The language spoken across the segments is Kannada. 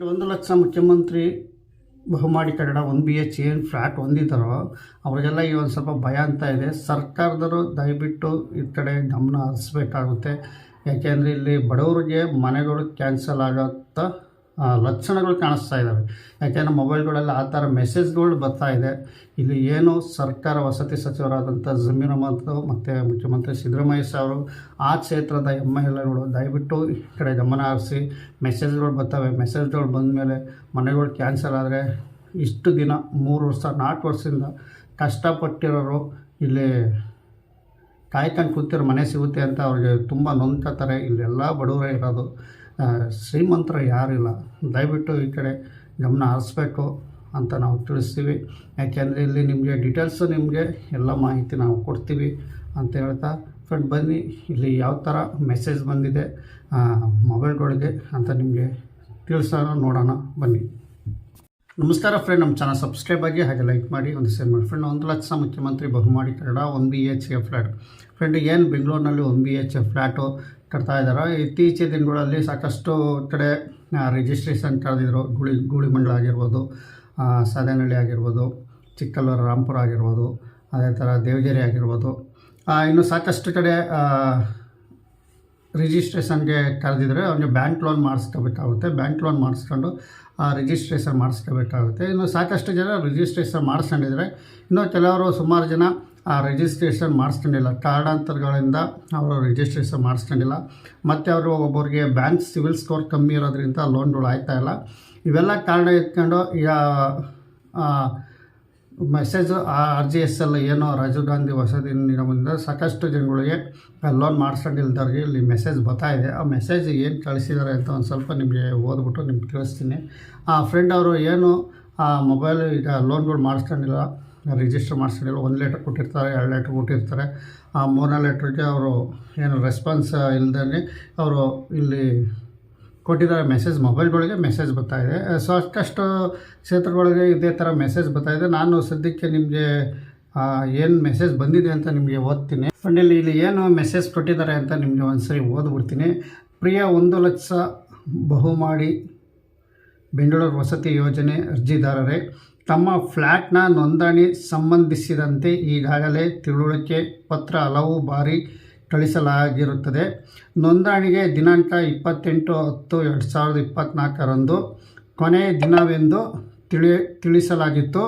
ಒಂದು ಲಕ್ಷ ಮುಖ್ಯಮಂತ್ರಿ ಬಹುಮಾಡಿ ಕಟ್ಟಡ ಒಂದು ಬಿ ಎಚ್ ಏನು ಫ್ಲ್ಯಾಟ್ ಹೊಂದಿದ್ದಾರೋ ಅವರಿಗೆಲ್ಲ ಈ ಒಂದು ಸ್ವಲ್ಪ ಭಯ ಅಂತ ಇದೆ. ಸರ್ಕಾರದವರು ದಯವಿಟ್ಟು ಈ ಕಡೆ ಗಮನ ಹರಿಸ್ಬೇಕಾಗುತ್ತೆ. ಯಾಕೆಂದರೆ ಇಲ್ಲಿ ಬಡವರಿಗೆ ಮನೆಗಳು ಕ್ಯಾನ್ಸಲ್ ಆಗೋಂಥ ಆ, ಲಕ್ಷಣಗಳು ಕಾಣಿಸ್ತಾ ಇದ್ದಾವೆ ಯಾಕೆಂದರೆ ಮೊಬೈಲ್ಗಳಲ್ಲಿ ಆ ಥರ ಮೆಸೇಜ್ಗಳು ಬರ್ತಾ ಇದೆ. ಇಲ್ಲಿ ಏನು ಸರ್ಕಾರ ವಸತಿ ಸಚಿವರಾದಂಥ ಜಮೀನು ಅಹಮದ್ ಮತ್ತು ಮುಖ್ಯಮಂತ್ರಿ ಸಿದ್ದರಾಮಯ್ಯ ಅವರು ಆ ಕ್ಷೇತ್ರದ ಎಂ ಎಲ್ ಎಗಳು ದಯವಿಟ್ಟು ಈ ಕಡೆ ಗಮನ ಹರಿಸಿ, ಮೆಸೇಜ್ಗಳು ಬರ್ತವೆ. ಮೆಸೇಜ್ಗಳು ಬಂದ ಮೇಲೆ ಮನೆಗಳು ಕ್ಯಾನ್ಸಲ್ ಆದರೆ ಇಷ್ಟು ದಿನ, ಮೂರು ವರ್ಷ, ನಾಲ್ಕು ವರ್ಷದಿಂದ ಕಷ್ಟಪಟ್ಟಿರೋರು ಇಲ್ಲಿ ಕಾಯ್ಕೊಂಡು ಕೂತಿರೋ ಮನೆ ಸಿಗುತ್ತೆ ಅಂತ ಅವ್ರಿಗೆ ತುಂಬ ನೊಂದ್ಕೋತಾರೆ ಇಲ್ಲೆಲ್ಲ ಬಡವರೇ ಇರೋದು. ಶ್ರೀಮಂತರು ಯಾರಿಲ್ಲ. ದಯವಿಟ್ಟು ಈ ಕಡೆ ಗಮನ ಹರಿಸ್ಬೇಕು ಅಂತ ನಾವು ತಿಳಿಸ್ತೀವಿ. ಯಾಕೆಂದರೆ ಇಲ್ಲಿ ನಿಮಗೆ ಡೀಟೇಲ್ಸು ನಿಮಗೆ ಎಲ್ಲ ಮಾಹಿತಿ ನಾವು ಕೊಡ್ತೀವಿ ಅಂತ ಹೇಳ್ತಾ ಫ್ರೆಂಡ್ ಬನ್ನಿ, ಇಲ್ಲಿ ಯಾವ ಥರ ಮೆಸೇಜ್ ಬಂದಿದೆ ಮೊಬೈಲ್ಗಳಿಗೆ ಅಂತ ನಿಮಗೆ ತಿಳಿಸೋಣ, ನೋಡೋಣ, ಬನ್ನಿ. ನಮಸ್ಕಾರ ಫ್ರೆಂಡ್ ನಮ್ಮ ಚಾನಲ್ ಸಬ್ಸ್ಕ್ರೈಬ್ ಆಗಿ ಹಾಗೆ ಲೈಕ್ ಮಾಡಿ, ಒಂದು ಶೇರ್ ಮಾಡಿ. ಫ್ರೆಂಡ್ ಒಂದು ಲಕ್ಷ ಮುಖ್ಯಮಂತ್ರಿ ಬಹುಮಾಡಿ ಕನ್ನಡ, ಒಂದು B H A flat friend ಏನು ಬೆಂಗಳೂರಿನಲ್ಲಿ ಒಂದು ಬಿ ಎಚ್ ಎ ಫ್ಲ್ಯಾಟು ಕಟ್ತಾ ಇದ್ದಾರೆ. ಇತ್ತೀಚಿನ ದಿನಗಳಲ್ಲಿ ಸಾಕಷ್ಟು ಕಡೆ ರಿಜಿಸ್ಟ್ರೇಷನ್ ಕರೆದಿದ್ರು ಗುಳಿ ಗೂಳಿಮಂಡಲ ಆಗಿರ್ಬೋದು ಆ, ಸಾಧೇನಹಳ್ಳಿ ಆಗಿರ್ಬೋದು ಚಿಕ್ಕಲ್ಲೂರು ರಾಂಪುರ ಆಗಿರ್ಬೋದು ಅದೇ ಥರ ದೇವಗೆರೆ ಆಗಿರ್ಬೋದು. ಆ, ಇನ್ನು ಸಾಕಷ್ಟು ಕಡೆ ಆ, ರಿಜಿಸ್ಟ್ರೇಷನ್ಗೆ ಕರೆದಿದ್ರೆ ಅವನಿಗೆ ಬ್ಯಾಂಕ್ ಲೋನ್ ಮಾಡಿಸ್ಕೋಬೇಕಾಗುತ್ತೆ. ಬ್ಯಾಂಕ್ ಲೋನ್ ಮಾಡಿಸ್ಕೊಂಡು ರಿಜಿಸ್ಟ್ರೇಷನ್ ಮಾಡಿಸ್ಕೋಬೇಕಾಗುತ್ತೆ. ಇನ್ನು ಸಾಕಷ್ಟು ಜನ ರಿಜಿಸ್ಟ್ರೇಷನ್ ಮಾಡಿಸ್ಕೊಂಡಿದ್ರೆ ಇನ್ನು ಕೆಲವರು ಸುಮಾರು ಜನ ಆ ರಿಜಿಸ್ಟ್ರೇಷನ್ ಮಾಡಿಸ್ಕೊಂಡಿಲ್ಲ. ಕಾರಣಾಂತರಗಳಿಂದ ಅವರು ರಿಜಿಸ್ಟ್ರೇಷನ್ ಮಾಡಿಸ್ಕೊಂಡಿಲ್ಲ. ಮತ್ತು ಅವರು ಒಬ್ಬರಿಗೆ ಬ್ಯಾಂಕ್ ಸಿವಿಲ್ ಸ್ಕೋರ್ ಕಮ್ಮಿ ಇರೋದ್ರಿಂದ ಲೋನ್ಗಳು ಆಯ್ತಾ ಇಲ್ಲ. ಇವೆಲ್ಲ ಕಾರಣ ಇಟ್ಕೊಂಡು ಈಗ ಆ, message R G S L ಏನೋ ರಾಜೀವ್ ಗಾಂಧಿ ವಸತಿ ನಿಗಮದಿಂದ ಸಾಕಷ್ಟು ಜನಗಳಿಗೆ ಲೋನ್ ಮಾಡಿಸ್ಕೊಂಡಿಲ್ದವ್ರಿಗೆ ಇಲ್ಲಿ ಮೆಸೇಜ್ ಬರ್ತಾ ಇದೆ. ಆ ಮೆಸೇಜ್ ಏನು ಕಳಿಸಿದ್ದಾರೆ ಅಂತ ಒಂದು ಸ್ವಲ್ಪ ನಿಮಗೆ ಓದ್ಬಿಟ್ಟು ನಿಮ್ಗೆ ತಿಳಿಸ್ತೀನಿ. ಆ ಫ್ರೆಂಡ್ ಅವರು ಏನು ಆ ಮೊಬೈಲ್ ಈಗ ಲೋನ್ಗಳು ಮಾಡಿಸ್ಕೊಂಡಿಲ್ಲ. ರಿಜಿಸ್ಟರ್ ಮಾಡಿಸ್ಕೊಂಡಿಲ್ಲ ಒಂದು ಲೆಟ್ರ್ ಕೊಟ್ಟಿರ್ತಾರೆ, ಎರಡು ಲೆಟ್ರ್ ಕೊಟ್ಟಿರ್ತಾರೆ. ಆ ಮೂರನೇ ಲೆಟ್ರಿಗೆ ಅವರು ಏನು ರೆಸ್ಪಾನ್ಸ್ ಇಲ್ಲದೇ ಅವರು ಇಲ್ಲಿ ಕೊಟ್ಟಿದ್ದಾರೆ ಮೆಸೇಜ್ ಮೊಬೈಲ್ಗಳಿಗೆ ಮೆಸೇಜ್ ಬರ್ತಾ ಇದೆ. ಸಾಕಷ್ಟು ಕ್ಷೇತ್ರಗಳಿಗೆ ಇದೇ ಥರ ಮೆಸೇಜ್ ಬರ್ತಾಯಿದೆ ನಾನು ಸದ್ಯಕ್ಕೆ ನಿಮಗೆ ಏನು ಮೆಸೇಜ್ ಬಂದಿದೆ ಅಂತ ನಿಮಗೆ ಓದ್ತೀನಿ. ಫಂಡಲ್ಲಿ ಇಲ್ಲಿ ಏನು ಮೆಸೇಜ್ ಕೊಟ್ಟಿದ್ದಾರೆ ಅಂತ ನಿಮಗೆ ಒಂದ್ಸರಿ ಓದ್ಬಿಡ್ತೀನಿ. ಪ್ರಿಯ, ಒಂದು ಲಕ್ಷ ಬಹುಮಾಡಿ ಬೆಂಗಳೂರು ವಸತಿ ಯೋಜನೆ ಅರ್ಜಿದಾರರೇ. ತಮ್ಮ ಫ್ಲ್ಯಾಟ್ನ ನೋಂದಣಿ ಸಂಬಂಧಿಸಿದಂತೆ ಈಗಾಗಲೇ ತಿಳುವಳಿಕೆ ಪತ್ರ ಹಲವು ಬಾರಿ ಕಳಿಸಲಾಗಿರುತ್ತದೆ. ನೋಂದಣಿಗೆ ದಿನಾಂಕ ಇಪ್ಪತ್ತೆಂಟು ಹತ್ತು ಎರಡು ಸಾವಿರದ ಇಪ್ಪತ್ತ್ನಾಲ್ಕರಂದು ಕೊನೆಯ ದಿನವೆಂದು ತಿಳಿ, ತಿಳಿಸಲಾಗಿತ್ತು.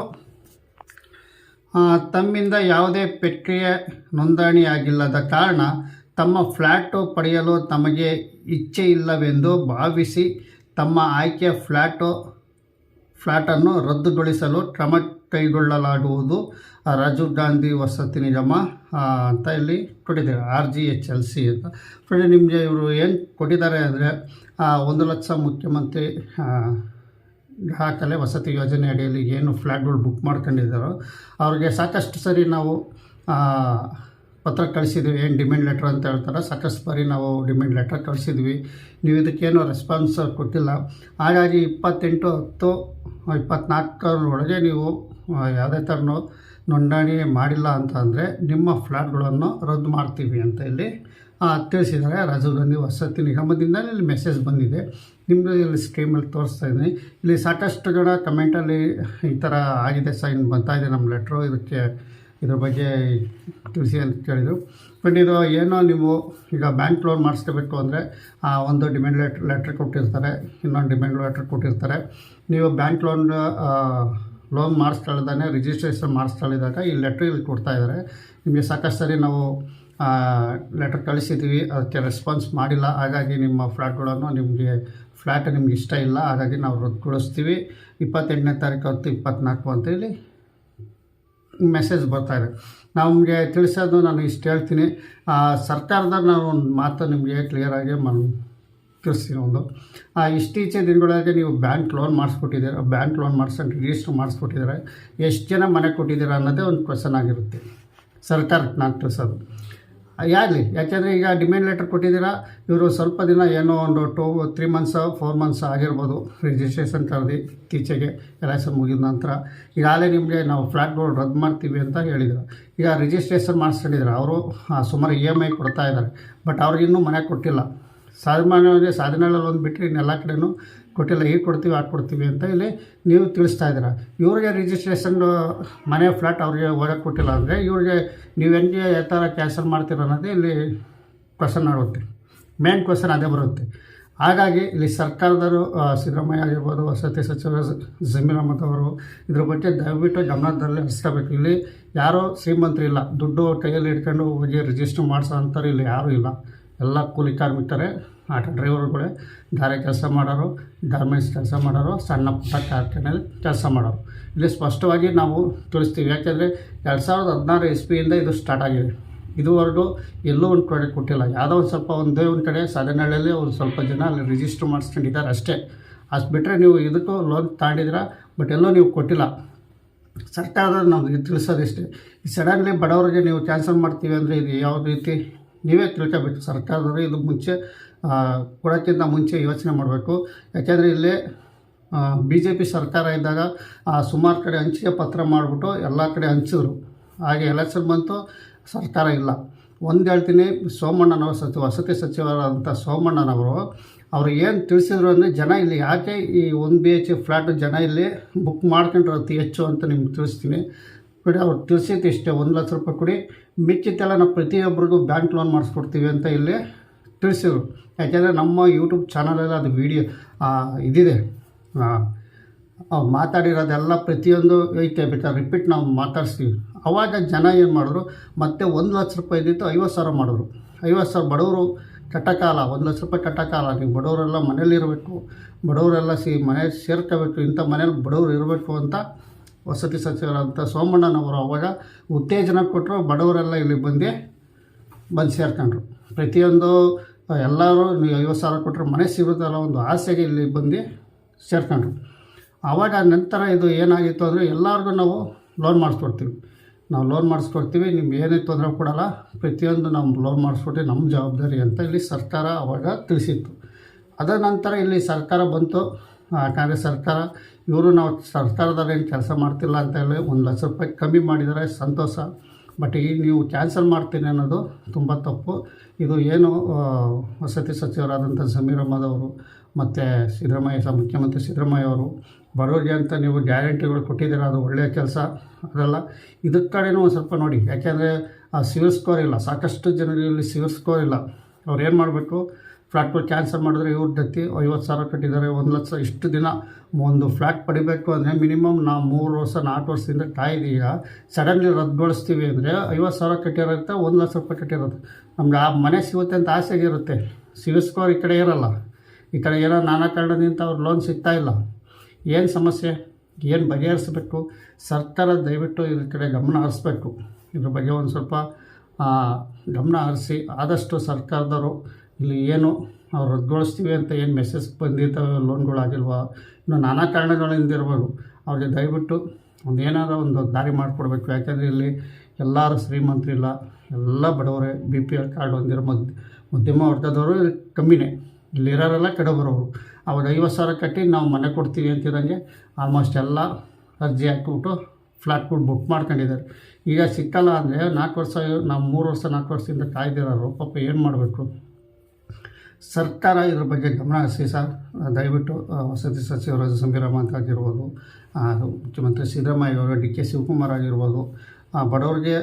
ತಮ್ಮಿಂದ ಯಾವುದೇ ಪ್ರಕ್ರಿಯೆ ನೋಂದಣಿಯಾಗಿಲ್ಲದ ಕಾರಣ ತಮ್ಮ ಫ್ಲ್ಯಾಟು ಪಡೆಯಲು ತಮಗೆ ಇಚ್ಛೆ ಇಲ್ಲವೆಂದು ಭಾವಿಸಿ ತಮ್ಮ ಆಯ್ಕೆಯ ಫ್ಲ್ಯಾಟು ಫ್ಲ್ಯಾಟನ್ನು ರದ್ದುಗೊಳಿಸಲು ಕ್ರಮ ಕೈಗೊಳ್ಳಲಾಗುವುದು. ರಾಜೀವ್ ಗಾಂಧಿ ವಸತಿ ನಿಗಮ ಅಂತ ಇಲ್ಲಿ ಕೊಟ್ಟಿದ್ದಾರೆ, R G H L C ಅಂತ. ಫ್ರೆಂಡ್, ನಿಮಗೆ ಇವರು ಏನು ಕೊಟ್ಟಿದ್ದಾರೆ ಅಂದರೆ ಒಂದು ಲಕ್ಷ ಮುಖ್ಯಮಂತ್ರಿ ಗ್ರಾಹಕಲೆ ವಸತಿ ಯೋಜನೆ ಅಡಿಯಲ್ಲಿ ಏನು ಫ್ಲ್ಯಾಟ್ಗಳು ಬುಕ್ ಮಾಡ್ಕೊಂಡಿದ್ದಾರೋ, ಅವ್ರಿಗೆ ಸಾಕಷ್ಟು ಸರಿ ನಾವು ಪತ್ರ ಕಳಿಸಿದ್ವಿ. ಏನು ಡಿಮ್ಯಾಂಡ್ ಲೆಟ್ರ್ ಅಂತ ಹೇಳ್ತಾರೆ? ಸಾಕಷ್ಟು ಬಾರಿ ನಾವು ಡಿಮ್ಯಾಂಡ್ ಲೆಟ್ರ್ ಕಳಿಸಿದ್ವಿ. ನೀವು ಇದಕ್ಕೇನು ರೆಸ್ಪಾನ್ಸ್ ಕೊಟ್ಟಿಲ್ಲ. ಹಾಗಾಗಿ ಇಪ್ಪತ್ತೆಂಟು, ಹತ್ತು, ಇಪ್ಪತ್ನಾಲ್ಕರೊಳಗೆ ನೀವು ಯಾವುದೇ ಥರನೂ ನೋಂದಣಿ ಮಾಡಿಲ್ಲ ಅಂತ ಅಂದರೆ ನಿಮ್ಮ ಫ್ಲ್ಯಾಟ್ಗಳನ್ನು ರದ್ದು ಮಾಡ್ತೀವಿ ಅಂತ ಇಲ್ಲಿ ತಿಳಿಸಿದ್ದಾರೆ. ರಾಜೀವ್ ಗಾಂಧಿ ವಸತಿ ನಿಗಮದಿಂದ ಇಲ್ಲಿ ಮೆಸೇಜ್ ಬಂದಿದೆ. ನಿಮ್ಮದು ಇಲ್ಲಿ ಸ್ಕೀಮಲ್ಲಿ ತೋರಿಸ್ತಾ ಇದ್ದೀನಿ. ಇಲ್ಲಿ ಸಾಕಷ್ಟು ಜನ ಕಮೆಂಟಲ್ಲಿ ಈ ಥರ ಆಗಿದೆ ಸೈನ್ ಬರ್ತಾ ಇದೆ ನಮ್ಮ ಲೆಟ್ರು ಇದಕ್ಕೆ ಇದ್ರ ಬಗ್ಗೆ ತಿಳಿಸಿ ಅಂತ ಕೇಳಿದರು. ಬಟ್ ಇದು ಏನೋ ನೀವು ಈಗ ಬ್ಯಾಂಕ್ ಲೋನ್ ಮಾಡಿಸ್ಕೋಬೇಕು ಅಂದರೆ ಒಂದು ಡಿಮ್ಯಾಂಡ್ ಲೆಟ್ರ್ ಲೆಟ್ರ್ ಕೊಟ್ಟಿರ್ತಾರೆ, ಇನ್ನೊಂದು ಡಿಮ್ಯಾಂಡ್ ಲೆಟ್ರ್ ಕೊಟ್ಟಿರ್ತಾರೆ. ನೀವು ಬ್ಯಾಂಕ್ ಲೋನ್ ಲೋನ್ ಮಾಡಿಸ್ಕೊಳ್ಳೋದಾನೆ ರಿಜಿಸ್ಟ್ರೇಷನ್ ಮಾಡಿಸ್ತಾಳಿದಾಗ ಈ ಲೆಟ್ರ್ ಇಲ್ಲಿ ಕೊಡ್ತಾ ಇದ್ದಾರೆ. ನಿಮಗೆ ಸಾಕಷ್ಟು ಸರಿ ನಾವು ಲೆಟ್ರ್ ಕಳಿಸಿದ್ದೀವಿ, ಅದಕ್ಕೆ ರೆಸ್ಪಾನ್ಸ್ ಮಾಡಿಲ್ಲ. ಹಾಗಾಗಿ ನಿಮ್ಮ ಫ್ಲ್ಯಾಟ್ಗಳನ್ನು ನಿಮಗೆ ಫ್ಲ್ಯಾಟ್ ನಿಮ್ಗೆ ಇಷ್ಟ ಇಲ್ಲ. ಹಾಗಾಗಿ ನಾವು ರದ್ದುಗೊಳಿಸ್ತೀವಿ. ಇಪ್ಪತ್ತೆಂಟನೇ ತಾರೀಕು ಹತ್ತು ಇಪ್ಪತ್ತ್ನಾಲ್ಕು ಅಂತ ಹೇಳಿ ಮೆಸೇಜ್ ಬರ್ತಾ ಇದೆ. ನಮಗೆ ತಿಳಿಸೋದು ನಾನು ಇಷ್ಟು ಹೇಳ್ತೀನಿ. ಸರ್ಕಾರದ ನಾನು ಒಂದು ಮಾತು ನಿಮಗೆ ಕ್ಲಿಯರಾಗಿ ಮನ್ ತಿಳಿಸ್ತೀನಿ ಒಂದು. ಇತ್ತೀಚಿನ ದಿನಗಳಾಗೆ ನೀವು ಬ್ಯಾಂಕ್ ಲೋನ್ ಮಾಡಿಸ್ಬಿಟ್ಟಿದ್ದೀರ. ಬ್ಯಾಂಕ್ ಲೋನ್ ಮಾಡಿಸ್ಕೊಂಡು ರಿಜಿಸ್ಟರ್ ಮಾಡಿಸ್ಕೊಟ್ಟಿದ್ದಾರೆ ಎಷ್ಟು ಜನ ಮನೆ ಕೊಟ್ಟಿದ್ದೀರಾ ಅನ್ನೋದೇ ಒಂದು ಕ್ವಶನ್ ಆಗಿರುತ್ತೆ. ಸರ್ಕಾರಕ್ಕೆ ನಾನು ತಿಳಿಸೋದು. ಯಾಗಲಿ ಯಾಕೆಂದರೆ ಈಗ ಡಿಮ್ಯಾಂಡ್ ಲೆಟರ್ ಕೊಟ್ಟಿದ್ದೀರಾ, ಇವರು ಸ್ವಲ್ಪ ದಿನ ಏನೋ ಒಂದು two three months four months ಆಗಿರ್ಬೋದು. ರಿಜಿಸ್ಟ್ರೇಷನ್ ಕರೆದು, ಇತ್ತೀಚೆಗೆ ಎಲೆಕ್ಷನ್ ಮುಗಿದ ನಂತರ. ಈಗಾಗಲೇ ನಿಮಗೆ ನಾವು ಫ್ಲ್ಯಾಟ್ಗಳು ರದ್ದು ಮಾಡ್ತೀವಿ ಅಂತ ಹೇಳಿದರು. ಈಗ ರಿಜಿಸ್ಟ್ರೇಷನ್ ಮಾಡಿಸ್ಕೊಂಡಿದ್ದಾರೆ ಅವರು ಸುಮಾರು ಇ ಎಂ ಐ ಕೊಡ್ತಾ ಇದ್ದಾರೆ. ಬಟ್ ಅವ್ರಿಗಿನ್ನೂ ಮನೆ ಕೊಟ್ಟಿಲ್ಲ. ಸಾಮಾನ್ಯವಾಗಿ ಸಾಧನೆಗಳಲ್ಲಿ ಒಂದು ಬಿಟ್ಟರೆ ಇನ್ನೆಲ್ಲ ಕಡೆನೂ ಕೊಟ್ಟಿಲ್ಲ ಈಗ ಕೊಡ್ತೀವಿ ಆಗ ಕೊಡ್ತೀವಿ ಅಂತ ಇಲ್ಲಿ ನೀವು ತಿಳಿಸ್ತಾ ಇದ್ದೀರಾ. ಇವ್ರಿಗೆ ರಿಜಿಸ್ಟ್ರೇಷನ್ ಮನೆ ಫ್ಲ್ಯಾಟ್ ಅವ್ರಿಗೆ ಹೋಗಕ್ಕೆ ಕೊಟ್ಟಿಲ್ಲ ಅಂದರೆ ಇವ್ರಿಗೆ ನೀವು ಹೆಂಗೆ ಯಾವ ಥರ ಕ್ಯಾನ್ಸಲ್ ಮಾಡ್ತೀರ ಅನ್ನೋದೇ ಇಲ್ಲಿ ಕ್ವಶನ್ ಆಗುತ್ತೆ. ಮೇನ್ ಕ್ವಶನ್ ಅದೇ ಬರುತ್ತೆ. ಹಾಗಾಗಿ ಇಲ್ಲಿ ಸರ್ಕಾರದವರು ಸಿದ್ದರಾಮಯ್ಯ ಆಗಿರ್ಬೋದು, ವಸತಿ ಸಚಿವ ಜಮೀರ್ ಅಹಮದ್ ಅವರು ಇದ್ರ ಬಗ್ಗೆ ದಯವಿಟ್ಟು ಗಮನದಲ್ಲಿ ಹರಿಸ್ಕೋಬೇಕು. ಇಲ್ಲಿ ಯಾರೋ ಶ್ರೀಮಂತರು ಇಲ್ಲ ದುಡ್ಡು ಕೈಯಲ್ಲಿ ಇಟ್ಕೊಂಡು ಹೋಗಿ ರಿಜಿಸ್ಟರ್ ಮಾಡಿಸೋ ಅಂಥವ್ರು ಇಲ್ಲಿ ಯಾರೂ ಇಲ್ಲ. ಎಲ್ಲ ಕೂಲಿ ಕಾರ್ಮಿಕರೆ, ಆಟೋ ಡ್ರೈವರ್ಗಳೇ, ದಾರೆ ಕೆಲಸ ಮಾಡೋರು ಗಾರ್ಮೆಂಟ್ಸ್ ಕೆಲಸ ಮಾಡೋರು, ಸಣ್ಣ ಪುಟ್ಟ ಕಾರ್ಖಾನೆಯಲ್ಲಿ ಕೆಲಸ ಮಾಡೋರು. ಇಲ್ಲಿ ಸ್ಪಷ್ಟವಾಗಿ ನಾವು ತಿಳಿಸ್ತೀವಿ. ಯಾಕೆಂದರೆ ಎರಡು ಸಾವಿರದ ಹದಿನಾರು ಎಸ್ ಪಿಯಿಂದ ಇದು ಸ್ಟಾರ್ಟ್ ಆಗಿದೆ. ಇದುವರೆಗೂ ಎಲ್ಲೂ ಒಂದು ಕಡೆ ಕೊಟ್ಟಿಲ್ಲ. ಯಾವುದೋ ಒಂದು ಸ್ವಲ್ಪ ಒಂದೇ ಒಂದು ಕಡೆ ಸಾಧನಹಳ್ಳಿಯಲ್ಲಿ ಒಂದು ಸ್ವಲ್ಪ ಜನ ಅಲ್ಲಿ ರಿಜಿಸ್ಟರ್ ಮಾಡಿಸ್ಕೊಂಡಿದ್ದಾರೆ ಅಷ್ಟೇ. ಅಷ್ಟು ಬಿಟ್ಟರೆ ನೀವು ಇದಕ್ಕೂ ಲೋನ್ ತಗೊಂಡಿದ್ದೀರ ಬಟ್ ಎಲ್ಲೂ ನೀವು ಕೊಟ್ಟಿಲ್ಲ. ಸರ್ಕಾರದ ನಮಗೆ ತಿಳಿಸೋದಿಷ್ಟೇ. ಈ ಸಡನ್ಲಿ ಬಡವರಿಗೆ ನೀವು ಕ್ಯಾನ್ಸಲ್ ಮಾಡ್ತೀವಿ ಅಂದರೆ ಇದು ಯಾವ ರೀತಿ? ನೀವೇ ತಿಳ್ಕೊಬೇಕು. ಸರ್ಕಾರದವರು ಇದು ಮುಂಚೆ ಕೊಡೋಕ್ಕಿಂತ ಮುಂಚೆ ಯೋಚನೆ ಮಾಡಬೇಕು. ಯಾಕೆಂದರೆ ಇಲ್ಲಿ ಬಿ ಜೆ ಪಿ ಸರ್ಕಾರ ಇದ್ದಾಗ ಸುಮಾರು ಕಡೆ ಹಂಚಿಕೆ ಪತ್ರ ಮಾಡಿಬಿಟ್ಟು ಎಲ್ಲ ಕಡೆ ಹಂಚಿದ್ರು. ಹಾಗೆ ಎಲೆಕ್ಷನ್ ಬಂತು, ಸರ್ಕಾರ ಇಲ್ಲ. ಒಂದು ಹೇಳ್ತೀನಿ, ಸೋಮಣ್ಣನವರು ಸಚಿವ, ವಸತಿ ಸಚಿವರಾದಂಥ ಸೋಮಣ್ಣನವರು, ಅವರು ಏನು ತಿಳಿಸಿದ್ರು ಅಂದರೆ ಜನ ಇಲ್ಲಿ ಯಾಕೆ ಈ ಒಂದು ಬಿ ಎಚ್ ಫ್ಲ್ಯಾಟ್ ಜನ ಇಲ್ಲಿ ಬುಕ್ ಮಾಡ್ಕೊಂಡ್ರೆ ಅತಿ ಹೆಚ್ಚು ಅಂತ ನಿಮ್ಗೆ ತಿಳಿಸ್ತೀನಿ. ಕೊಡಿ ಅವ್ರು ತಿಳಿಸಿದ್ದು ಇಷ್ಟೇ, ಒಂದು ಲಕ್ಷ ರೂಪಾಯಿ ಕೊಡಿ. ಮಿಕ್ಕಿದ್ದೆಲ್ಲ ನಾವು ಪ್ರತಿಯೊಬ್ಬರಿಗೂ ಬ್ಯಾಂಕ್ ಲೋನ್ ಮಾಡಿಸ್ಕೊಡ್ತೀವಿ ಅಂತ ಇಲ್ಲಿ ತಿಳಿಸಿದರು. ಯಾಕೆಂದರೆ ನಮ್ಮ ಯೂಟ್ಯೂಬ್ ಚಾನಲಲ್ಲಿ ಅದು ವಿಡಿಯೋ ಇದಿದೆ. ಮಾತಾಡಿರೋದೆಲ್ಲ ಪ್ರತಿಯೊಂದು ಐತೆ ಬೇಕಾದ್ರೆ ರಿಪೀಟ್ ನಾವು ಮಾತಾಡಿಸ್ತೀವಿ. ಅವಾಗ ಜನ ಏನು ಮಾಡಿದ್ರು, ಮತ್ತೆ ಒಂದು ಲಕ್ಷ ರೂಪಾಯಿ ಇದ್ದಿತ್ತು, ಐವತ್ತು ಸಾವಿರ ಮಾಡಿದ್ರು. ಐವತ್ತು ಸಾವಿರ ಬಡವರು ಕಟ್ಟಕಾಲ ಒಂದು ಲಕ್ಷ ರೂಪಾಯಿ ಕಟ್ಟಕಾಲ ನೀವು ಬಡವರೆಲ್ಲ ಮನೇಲಿರಬೇಕು, ಬಡವರೆಲ್ಲ ಸಿ ಮನೆ ಸೇರ್ಕೋಬೇಕು, ಇಂಥ ಮನೇಲಿ ಬಡವರು ಇರಬೇಕು ಅಂತ ವಸತಿ ಸಚಿವರಾದಂಥ ಸೋಮಣ್ಣನವರು ಅವಾಗ ಉತ್ತೇಜನ ಕೊಟ್ಟರು, ಬಡವರೆಲ್ಲ ಇಲ್ಲಿ ಬಂದು ಬಂದು ಸೇರ್ಕೊಂಡ್ರು. ಪ್ರತಿಯೊಂದು ಎಲ್ಲರೂ ನೀವು ಐವತ್ತು ಸಾವಿರ ಕೊಟ್ಟರು ಮನೆ ಸಿಗುತ್ತಲ್ಲ, ಒಂದು ಆಸೆಗೆ ಇಲ್ಲಿ ಬಂದು ಸೇರ್ಕೊಂಡ್ರು. ಆವಾಗ ನಂತರ ಇದು ಏನಾಗಿತ್ತು ಅಂದರೆ ಎಲ್ಲರಿಗೂ ನಾವು ಲೋನ್ ಮಾಡಿಸ್ಕೊಡ್ತೀವಿ. ನಾವು ಲೋನ್ ಮಾಡಿಸ್ಕೊಡ್ತೀವಿ, ನಿಮ್ಗೆ ಏನೇ ತೊಂದರೆ ಕೊಡಲ್ಲ, ಪ್ರತಿಯೊಂದು ನಾವು ಲೋನ್ ಮಾಡಿಸ್ಕೊಟ್ಟು ನಮ್ಮ ಜವಾಬ್ದಾರಿ ಅಂತ ಇಲ್ಲಿ ಸರ್ಕಾರ ಅವಾಗ ತಿಳಿಸಿತ್ತು. ಅದರ ನಂತರ ಇಲ್ಲಿ ಸರ್ಕಾರ ಬಂತು ಕಾಂಗ್ರೆಸ್ ಸರ್ಕಾರ, ಇವರು ನಾವು ಸರ್ಕಾರದಲ್ಲಿ ಏನು ಕೆಲಸ ಮಾಡ್ತಿಲ್ಲ ಅಂತ ಹೇಳಿ ಒಂದು ಲಕ್ಷ ರೂಪಾಯಿ ಕಮ್ಮಿ ಮಾಡಿದರೆ ಸಂತೋಷ. ಬಟ್ ಈಗ ನೀವು ಕ್ಯಾನ್ಸಲ್ ಮಾಡ್ತೀನಿ ಅನ್ನೋದು ತುಂಬ ತಪ್ಪು. ಇದು ಏನು ವಸತಿ ಸಚಿವರಾದಂಥ ಸಮೀರ್ ಅಹಮದ್ ಅವರು ಮತ್ತು ಸಿದ್ದರಾಮಯ್ಯ, ಸಹ ಮುಖ್ಯಮಂತ್ರಿ ಸಿದ್ದರಾಮಯ್ಯ ಅವರು ಬಡವರಿಗೆ ಅಂತ ನೀವು ಗ್ಯಾರಂಟಿಗಳು ಕೊಟ್ಟಿದ್ದೀರ, ಅದು ಒಳ್ಳೆಯ ಕೆಲಸ. ಅದೆಲ್ಲ ಇದಕ್ಕೆ ಕಡೆನೂ ಒಂದು ಸ್ವಲ್ಪ ನೋಡಿ. ಯಾಕೆಂದರೆ ಆ ಸಿವಿಲ್ ಸ್ಕೋರ್ ಇಲ್ಲ. ಸಾಕಷ್ಟು ಜನರಲ್ಲಿ ಸಿವಿಲ್ ಸ್ಕೋರ್ ಇಲ್ಲ. ಅವ್ರು ಏನು ಮಾಡಬೇಕು? ಫ್ಲ್ಯಾಟ್ಗಳು ಕ್ಯಾನ್ಸಲ್ ಮಾಡಿದ್ರೆ ಇವ್ರ ಜೊತೆ ಐವತ್ತು ಸಾವಿರ ಕಟ್ಟಿದ್ದಾರೆ. ಒಂದು ಲಕ್ಷ ಇಷ್ಟು ದಿನ ಒಂದು ಫ್ಲ್ಯಾಟ್ ಪಡಿಬೇಕು ಅಂದರೆ ಮಿನಿಮಮ್ ನಾವು ಮೂರು ವರ್ಷ, ನಾಲ್ಕು ವರ್ಷದಿಂದ ಕಾಯ್ದೀಗ ಸಡನ್ಲಿ ರದ್ದುಗೊಳಿಸ್ತೀವಿ ಅಂದರೆ ಐವತ್ತು ಸಾವಿರ ಕಟ್ಟಿರುತ್ತೆ ಒಂದು ಲಕ್ಷ ರೂಪಾಯಿ ಕಟ್ಟಿರುತ್ತೆ ನಮ್ಗೆ ಆ ಮನೆ ಸಿಗುತ್ತೆ ಅಂತ ಆಸೆಗಿರುತ್ತೆ ಸಿವಿಲ್ ಸ್ಕೋರ್ ಈ ಕಡೆ ಇರೋಲ್ಲ. ಈ ಕಡೆ ಏನೋ ನಾನಾ ಕಾರಣದಿಂದ ಅವ್ರು ಲೋನ್ ಸಿಗ್ತಾ ಇಲ್ಲ. ಏನು ಸಮಸ್ಯೆ? ಏನು ಬಗೆಹರಿಸಬೇಕು? ಸರ್ಕಾರ ದಯವಿಟ್ಟು ಇದ್ರ ಕಡೆ ಗಮನ ಹರಿಸ್ಬೇಕು. ಇದ್ರ ಬಗ್ಗೆ ಒಂದು ಸ್ವಲ್ಪ ಗಮನ ಹರಿಸಿ. ಆದಷ್ಟು ಸರ್ಕಾರದವರು ಇಲ್ಲಿ ಏನು ಅವ್ರು ರದ್ದುಗೊಳಿಸ್ತೀವಿ ಅಂತ ಏನು ಮೆಸೇಜ್ ಬಂದಿದ್ದಾವೆ ಲೋನ್ಗಳಾಗಿಲ್ವಾ ಇನ್ನು ನಾನಾ ಕಾರಣಗಳಿಂದ ಇರ್ಬೋದು ಅವ್ರಿಗೆ ದಯವಿಟ್ಟು ಒಂದು ಏನಾದರೂ ಒಂದು ದಾರಿ ಮಾಡಿಕೊಡ್ಬೇಕು. ಯಾಕೆಂದರೆ ಇಲ್ಲಿ ಎಲ್ಲರೂ ಶ್ರೀಮಂತರಿಲ್ಲ, ಎಲ್ಲ ಬಡವರೇ ಬಿ ಪಿ ಎಲ್ ಕಾರ್ಡ್ ಹೊಂದಿರೋ ಮದ್ ಮಧ್ಯಮ ವರ್ಗದವರು ಕಮ್ಮಿನೇ. ಇಲ್ಲಿರೋರೆಲ್ಲ ಕಡೆ ಬರೋರು ಅವಾಗ ಐವತ್ತು ಸಾವಿರ ಕಟ್ಟಿ ನಾವು ಮನೆ ಕೊಡ್ತೀವಿ ಅಂತಿದ್ದಂಗೆ ಆಲ್ಮೋಸ್ಟ್ ಎಲ್ಲ ಅರ್ಜಿ ಹಾಕ್ಬಿಟ್ಟು ಫ್ಲ್ಯಾಟ್ಗಳು ಬುಕ್ ಮಾಡ್ಕೊಂಡಿದ್ದಾರೆ. ಈಗ ಸಿಕ್ಕಲ್ಲ ಅಂದರೆ ನಾಲ್ಕು ವರ್ಷ, ನಾವು ಮೂರು ವರ್ಷ, ನಾಲ್ಕು ವರ್ಷದಿಂದ ಕಾಯ್ದಿರೋರು. ಪಾಪ ಏನು ಮಾಡಬೇಕು? ಸರ್ಕಾರ ಇದ್ರ ಬಗ್ಗೆ ಗಮನ ಹರಿಸಿ ಸರ್. ದಯವಿಟ್ಟು ವಸತಿ ಸಚಿವರಾದ ಸಮೀರ್ ಅಂತ ಆಗಿರ್ಬೋದು ಮುಖ್ಯಮಂತ್ರಿ ಸಿದ್ದರಾಮಯ್ಯ ಅವರು, ಡಿ ಕೆ ಶಿವಕುಮಾರ್ ಆಗಿರ್ಬೋದು ಬಡವ್ರಿಗೆ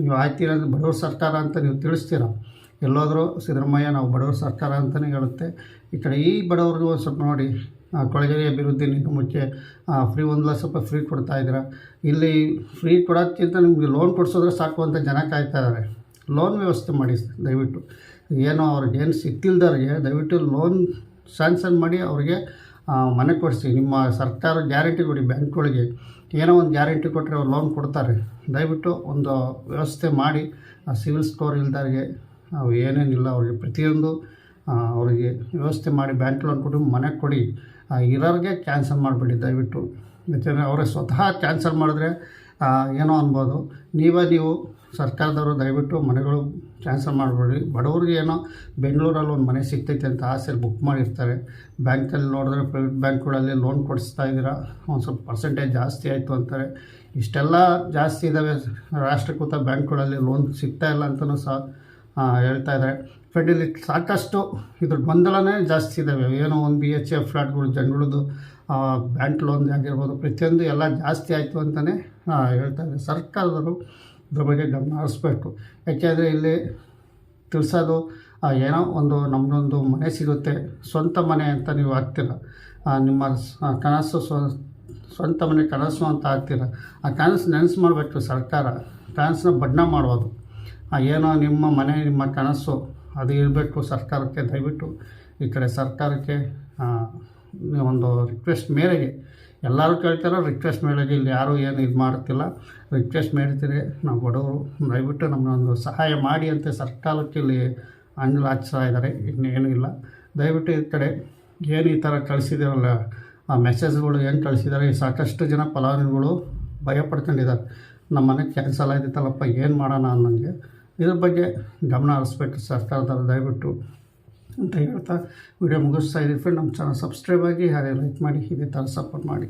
ನೀವು ಆಯ್ತೀರ ಬಡವ್ರ ಸರ್ಕಾರ ಅಂತ ನೀವು ತಿಳಿಸ್ತೀರ? ಎಲ್ಲೋದರೂ ಸಿದ್ದರಾಮಯ್ಯ ನಾವು ಬಡವ್ರ ಸರ್ಕಾರ ಅಂತಲೇ ಹೇಳುತ್ತೆ. ಈ ಕಡೆ ಈ ಬಡವ್ರಿಗೂ ಸ್ವಲ್ಪ ನೋಡಿ ಕೊಳಗೇರಿ ಅಭಿವೃದ್ಧಿ ಮುಂಚೆ ಫ್ರೀ ಒಂದು ಲಕ್ಷ ರೂಪಾಯಿ ಫ್ರೀ ಕೊಡ್ತಾ ಇದ್ದೀರಾ? ಇಲ್ಲಿ ಫ್ರೀ ಕೊಡೋಕ್ಕಿಂತ ನಿಮಗೆ ಲೋನ್ ಕೊಡಿಸೋದ್ರೆ ಸಾಕು ಅಂತ ಜನ ಕಾಯ್ತಾ ಇದ್ದಾರೆ. ಲೋನ್ ವ್ಯವಸ್ಥೆ ಮಾಡಿ ದಯವಿಟ್ಟು. ಏನೋ ಅವ್ರಿಗೆ ಏನು ಸಿಕ್ತಿಲ್ದವ್ರಿಗೆ ದಯವಿಟ್ಟು ಲೋನ್ ಸ್ಯಾಂಕ್ಷನ್ ಮಾಡಿ ಅವ್ರಿಗೆ ಮನೆ ಕೊಡಿಸಿ. ನಿಮ್ಮ ಸರ್ಕಾರ ಗ್ಯಾರಂಟಿ ಕೊಡಿ ಬ್ಯಾಂಕ್ಗಳಿಗೆ. ಏನೋ ಒಂದು ಗ್ಯಾರಂಟಿ ಕೊಟ್ಟರೆ ಅವ್ರು ಲೋನ್ ಕೊಡ್ತಾರೆ. ದಯವಿಟ್ಟು ಒಂದು ವ್ಯವಸ್ಥೆ ಮಾಡಿ. ಸಿವಿಲ್ ಸ್ಕೋರ್ ಇಲ್ದವ್ರಿಗೆ ಏನೇನಿಲ್ಲ ಅವ್ರಿಗೆ, ಪ್ರತಿಯೊಂದು ಅವರಿಗೆ ವ್ಯವಸ್ಥೆ ಮಾಡಿ ಬ್ಯಾಂಕ್ ಲೋನ್ ಕೊಟ್ಟು ಮನೆ ಕೊಡಿ. ಇರೋರಿಗೆ ಕ್ಯಾನ್ಸಲ್ ಮಾಡಿಬಿಡಿ ದಯವಿಟ್ಟು. ಯಾಕೆಂದರೆ ಅವರೇ ಸ್ವತಃ ಕ್ಯಾನ್ಸಲ್ ಮಾಡಿದ್ರೆ ಏನೋ ಅನ್ಬೋದು. ನೀವೇ ನೀವು ಸರ್ಕಾರದವರು ದಯವಿಟ್ಟು ಮನೆಗಳು ಕ್ಯಾನ್ಸಲ್ ಮಾಡಬೇಡಿ. ಬಡವ್ರಿಗೆ ಏನೋ ಬೆಂಗಳೂರಲ್ಲಿ ಒಂದು ಮನೆ ಸಿಗ್ತೈತೆ ಅಂತ ಆಸೆಯಲ್ಲಿ ಬುಕ್ ಮಾಡಿರ್ತಾರೆ. ಬ್ಯಾಂಕಲ್ಲಿ ನೋಡಿದ್ರೆ ಪ್ರೈವೇಟ್ ಬ್ಯಾಂಕ್ಗಳಲ್ಲಿ ಲೋನ್ ಕೊಡಿಸ್ತಾ ಇದ್ದೀರಾ? ಒಂದು ಸ್ವಲ್ಪ ಪರ್ಸೆಂಟೇಜ್ ಜಾಸ್ತಿ ಆಯಿತು ಅಂತಾರೆ. ಇಷ್ಟೆಲ್ಲ ಜಾಸ್ತಿ ಇದ್ದಾವೆ ರಾಷ್ಟ್ರೀಕೃತ ಬ್ಯಾಂಕ್ಗಳಲ್ಲಿ ಲೋನ್ ಸಿಗ್ತಾ ಇಲ್ಲ ಅಂತಲೂ ಸಹ ಹೇಳ್ತಾ ಇದ್ದಾರೆ. ಫ್ರೆಂಡ್ ಸಾಕಷ್ಟು ಇದ್ರ ಗೊಂದಲನೇ ಜಾಸ್ತಿ ಇದ್ದಾವೆ ಏನೋ ಒಂದು ಬಿ ಎಚ್ ಎಫ್ ಫ್ಲಾಟ್ಗಳು ಜನಗಳದ್ದು ಬ್ಯಾಂಕ್ ಲೋನ್ ಆಗಿರ್ಬೋದು, ಪ್ರತಿಯೊಂದು ಎಲ್ಲ ಜಾಸ್ತಿ ಆಯಿತು ಅಂತಲೇ ಹೇಳ್ತಾರೆ ಸರ್ಕಾರದವರು ಇದ್ರ ಬಗ್ಗೆ ಗಮನ ಹರಿಸ್ಬೇಕು. ಯಾಕೆಂದರೆ ಇಲ್ಲಿ ತಿಳಿಸೋದು ಏನೋ ಒಂದು ನಮ್ಮದೊಂದು ಮನೆ ಸಿಗುತ್ತೆ, ಸ್ವಂತ ಮನೆ ಅಂತ ನೀವು ಆಗ್ತೀರ. ನಿಮ್ಮ ಕನಸು ಸ್ವ, ಸ್ವಂತ ಮನೆ ಕನಸು ಅಂತ ಆಗ್ತೀರ. ಆ ಕನಸು ನೆನೆಸು ಮಾಡಬೇಕು ಸರ್ಕಾರ, ಕನಸನ್ನ ಬಣ್ಣ ಮಾಡೋದು ಏನೋ ನಿಮ್ಮ ಮನೆ, ನಿಮ್ಮ ಕನಸು, ಅದು ಇರಬೇಕು ಸರ್ಕಾರಕ್ಕೆ. ದಯವಿಟ್ಟು ಈ ಕಡೆ ಸರ್ಕಾರಕ್ಕೆ ಒಂದು ರಿಕ್ವೆಸ್ಟ್ ಮೇರೆಗೆ ಎಲ್ಲರೂ ಕೇಳ್ತಾರೋ ರಿಕ್ವೆಸ್ಟ್ ಮೇರೆಗೆ ಇಲ್ಲಿ ಯಾರೂ ಏನು ಇದು ಮಾಡ್ತಿಲ್ಲ ರಿಕ್ವೆಸ್ಟ್ ಮಾಡ್ತೀರಿ ನಾವು ಬಡವರು, ದಯವಿಟ್ಟು ನಮ್ಮನ್ನೊಂದು ಸಹಾಯ ಮಾಡಿ ಅಂತ ಸರ್ಕಾರಕ್ಕೆ ಇಲ್ಲಿ ಅಂಜಲು ಹಚ್ತಾ ಇದ್ದಾರೆ. ಇನ್ನೇನೂ ಇಲ್ಲ. ದಯವಿಟ್ಟು ಈ ಕಡೆ ಏನು ಈ ಥರ ಕಳಿಸಿದಾರಲ್ಲ ಆ ಮೆಸೇಜ್ಗಳು ಏನು ಕಳಿಸಿದ್ದಾರೆ, ಸಾಕಷ್ಟು ಜನ ಫಲಾನುಭವಿಗಳು ಭಯ ಪಡ್ಕೊಂಡಿದ್ದಾರೆ ನಮ್ಮ ಮನೆ ಕ್ಯಾನ್ಸಲ್ ಆಗಿತ್ತಲ್ಲಪ್ಪ, ಏನು ಮಾಡೋಣ ಅನ್ನೋಂಗೆ. ಇದ್ರ ಬಗ್ಗೆ ಗಮನ ಹರಿಸ್ಬೇಕು ಸರ್ಕಾರದವರು, ದಯವಿಟ್ಟು. ಅಂತ ಹೇಳ್ತಾ ವಿಡಿಯೋ ಮುಗಿಸ್ತಾ ಇದ್ದೀವಿ ಫ್ರೆಂಡ್ ನಮ್ಮ ಚಾನಲ್ ಸಬ್ಸ್ಕ್ರೈಬ್ ಆಗಿ, ಹಾಗೆ ಲೈಕ್ ಮಾಡಿ ಇದೇ ಥರ ಸಪೋರ್ಟ್ ಮಾಡಿ.